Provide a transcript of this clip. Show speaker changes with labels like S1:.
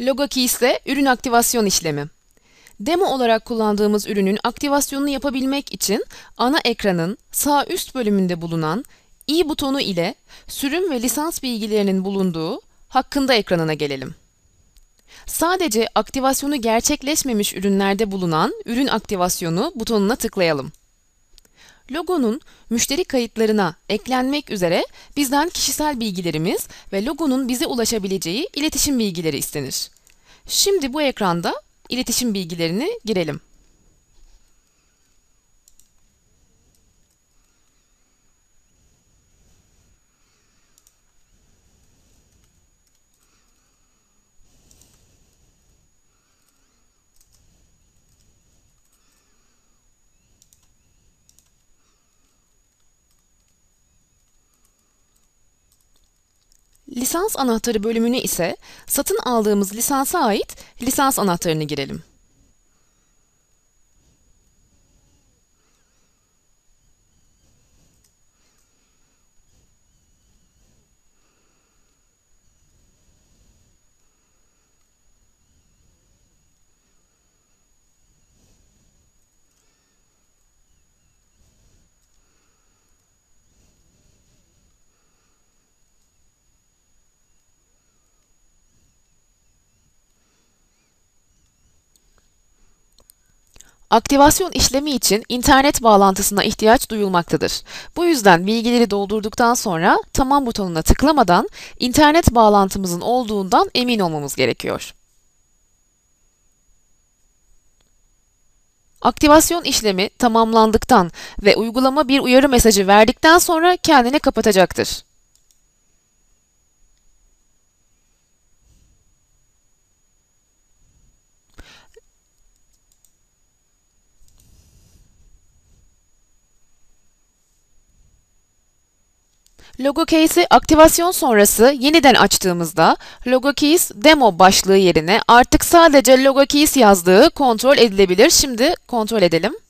S1: Logo Key ise ürün aktivasyon işlemi. Demo olarak kullandığımız ürünün aktivasyonunu yapabilmek için ana ekranın sağ üst bölümünde bulunan i butonu ile sürüm ve lisans bilgilerinin bulunduğu hakkında ekranına gelelim. Sadece aktivasyonu gerçekleşmemiş ürünlerde bulunan ürün aktivasyonu butonuna tıklayalım. Logonun müşteri kayıtlarına eklenmek üzere bizden kişisel bilgilerimiz ve logonun bize ulaşabileceği iletişim bilgileri istenir. Şimdi bu ekranda iletişim bilgilerini girelim. Lisans anahtarı bölümüne ise satın aldığımız lisansa ait lisans anahtarını girelim. Aktivasyon işlemi için internet bağlantısına ihtiyaç duyulmaktadır. Bu yüzden bilgileri doldurduktan sonra tamam butonuna tıklamadan internet bağlantımızın olduğundan emin olmamız gerekiyor. Aktivasyon işlemi tamamlandıktan ve uygulama bir uyarı mesajı verdikten sonra kendini kapatacaktır. Logo Case'i aktivasyon sonrası yeniden açtığımızda Logo Keys Demo başlığı yerine artık sadece Logo Keys yazdığı kontrol edilebilir. Şimdi kontrol edelim.